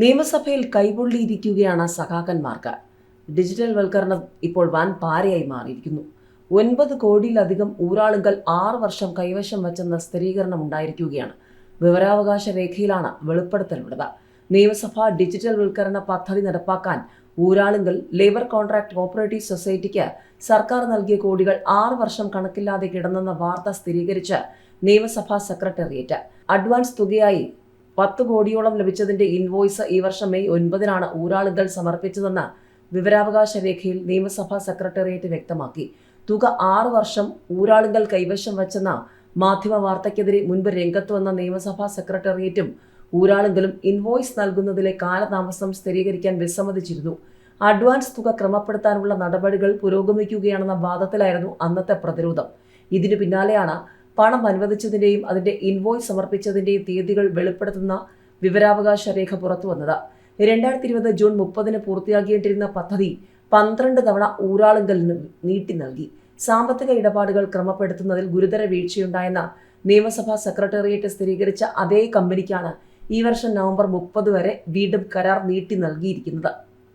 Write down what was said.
നിയമസഭയിൽ കൈപൊള്ളിയിരിക്കുകയാണ് സഖാക്കന്മാർക്ക്. ഡിജിറ്റൽ വൽക്കരണം ഇപ്പോൾ വൻ പാരയായി മാറിയിരിക്കുന്നു. ഒൻപത് കോടിയിലധികം ഊരാളുകൾ ആറ് വർഷം കൈവശം വച്ചെന്ന സ്ഥിരീകരണം ഉണ്ടായിരിക്കുകയാണ്. വിവരാവകാശ രേഖയിലാണ് വെളിപ്പെടുത്തൽ വെളിപ്പെടുത്തലുള്ളത്. നിയമസഭ ഡിജിറ്റൽ വൽക്കരണ പദ്ധതി നടപ്പാക്കാൻ ഊരാളുങ്കൽ ലേബർ കോൺട്രാക്ട് ഓപ്പറേറ്റീവ് സൊസൈറ്റിക്ക് സർക്കാർ നൽകിയ കോടികൾ ആറ് വർഷം കണക്കില്ലാതെ കിടന്നെന്ന വാർത്ത സ്ഥിരീകരിച്ച് നിയമസഭാ സെക്രട്ടേറിയറ്റ്. അഡ്വാൻസ് തുകയായി പത്ത് കോടിയോളം ലഭിച്ചതിന്റെ ഇൻവോയ്സ് ഈ വർഷം മെയ് ഒൻപതിനാണ് ഊരാളുകൾ സമർപ്പിച്ചതെന്ന് വിവരാവകാശ രേഖയിൽ നിയമസഭാ സെക്രട്ടേറിയറ്റ് വ്യക്തമാക്കി. തുക ആറ് വർഷം ഊരാളുകൾ കൈവശം വച്ചെന്ന മാധ്യമ വാർത്തയ്ക്കെതിരെ മുൻപ് രംഗത്ത് വന്ന നിയമസഭാ സെക്രട്ടേറിയറ്റും ഊരാളുകളും ഇൻവോയ്സ് നൽകുന്നതിലെ കാലതാമസം സ്ഥിരീകരിക്കാൻ വിസമ്മതിച്ചിരുന്നു. അഡ്വാൻസ് തുക ക്രമപ്പെടുത്താനുള്ള നടപടികൾ പുരോഗമിക്കുകയാണെന്ന വാദത്തിലായിരുന്നു അന്നത്തെ പ്രതിരോധം. ഇതിനു പിന്നാലെയാണ് പണം അനുവദിച്ചതിന്റെയും അതിന്റെ ഇൻവോയ്സ് സമർപ്പിച്ചതിന്റെയും തീയതികൾ വെളിപ്പെടുത്തുന്ന വിവരാവകാശ രേഖ പുറത്തുവന്നത്. രണ്ടായിരത്തി ഇരുപത് ജൂൺ മുപ്പതിന് പൂർത്തിയാക്കിയിട്ടിരുന്ന പദ്ധതി പന്ത്രണ്ട് തവണ ഊരാളുങ്കലിന് നീട്ടി നൽകി. സാമ്പത്തിക ഇടപാടുകൾ ക്രമപ്പെടുത്തുന്നതിൽ ഗുരുതര വീഴ്ചയുണ്ടായെന്ന നിയമസഭാ സെക്രട്ടേറിയറ്റ് സ്ഥിരീകരിച്ച അതേ കമ്പനിക്കാണ് ഈ വർഷം നവംബർ മുപ്പത് വരെ വീണ്ടും കരാർ നീട്ടി നൽകിയിരിക്കുന്നത്.